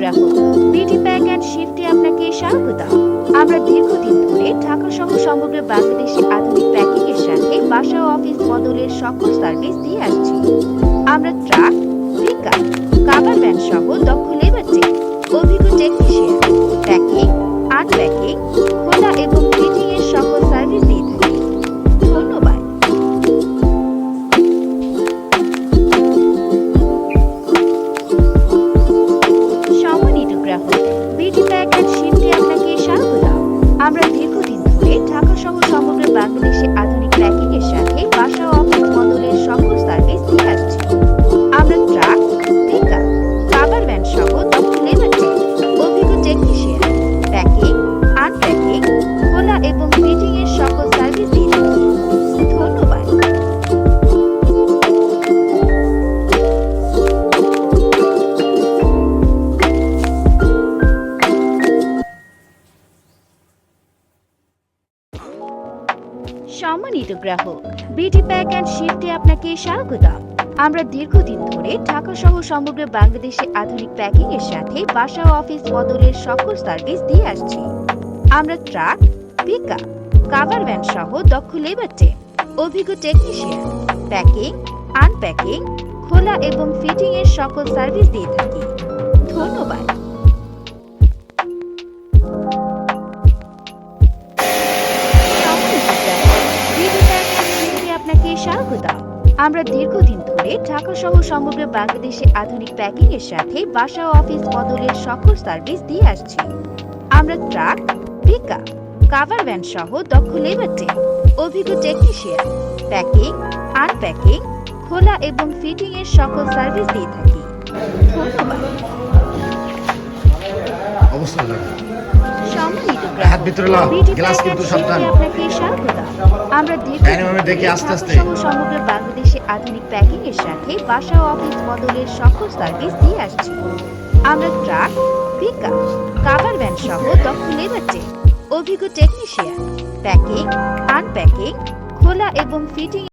গ্রাহক। বিটি bank and শিফটে আপনাকে স্বাগত আমরা দীর্ঘদিন ধরে ঢাকা সহ সমগ্র বাংলাদেশে আধুনিক প্যাকিং এর সাথে বাসা অফিস বদলের সকল সার্ভিস দিয়ে আসছি। আমরা ট্রাক পিকআপ কাভার ভ্যান সহ দক্ষ লেবার টিম অভিজ্ঞ টেকনিশিয়ান প্যাকিং আনপ্যাকিং সম্মানিত গ্রাহক বিটি প্যাক অ্যান্ড শিফটে আপনাকে স্বাগত আমরা দীর্ঘদিন ধরে ঢাকা সহ সমগ্র বাংলাদেশে আধুনিক প্যাকিং এর সাথে বাসা ও অফিস বদলের সকল সার্ভিস দিয়ে আসছি। আমরা ট্রাক পিকআপ কাভার ভ্যান সহ দক্ষ লেবার টিম অভিজ্ঞ টেকনিশিয়ান প্যাকিং আনপ্যাকিং খোলা এবং ফিটিং এর সকল সার্ভিস দিয়ে থাকি। আপনাকে স্বাগত। আমরা দীর্ঘদিন ধরে ঢাকা সহ সমগ্র বাংলাদেশে আধুনিক প্যাকিং এর সাথে বাসা ও অফিস বদলের সকল সার্ভিস দিয়ে আসছি। আমরা ট্রাক পিকআপ কাভার ভ্যান সহ দক্ষ লেবার টিম অভিজ্ঞ টেকনিশিয়ান প্যাকিং আনপ্যাকিং খোলা এবং ফিটিং এর সকল সার্ভিস দিয়ে থাকি। ধন্যবাদ। হাত ভিতরে লাও, গ্লাস কিন্তু সাবধান। আমরা দেখি আস্তে আস্তে। সমগ্র বাংলাদেশে আধুনিক প্যাকিং এর সাথে বাসা ও অফিস বদলের সকল সার্ভিস দিয়ে আসছি আমরা ট্রাক পিকআপ কাভার ভ্যান সহ দক্ষ লেবার টিম অভিজ্ঞ টেকনিশিয়ান প্যাকিং আনপ্যাকিং খোলা এবং ফিটিং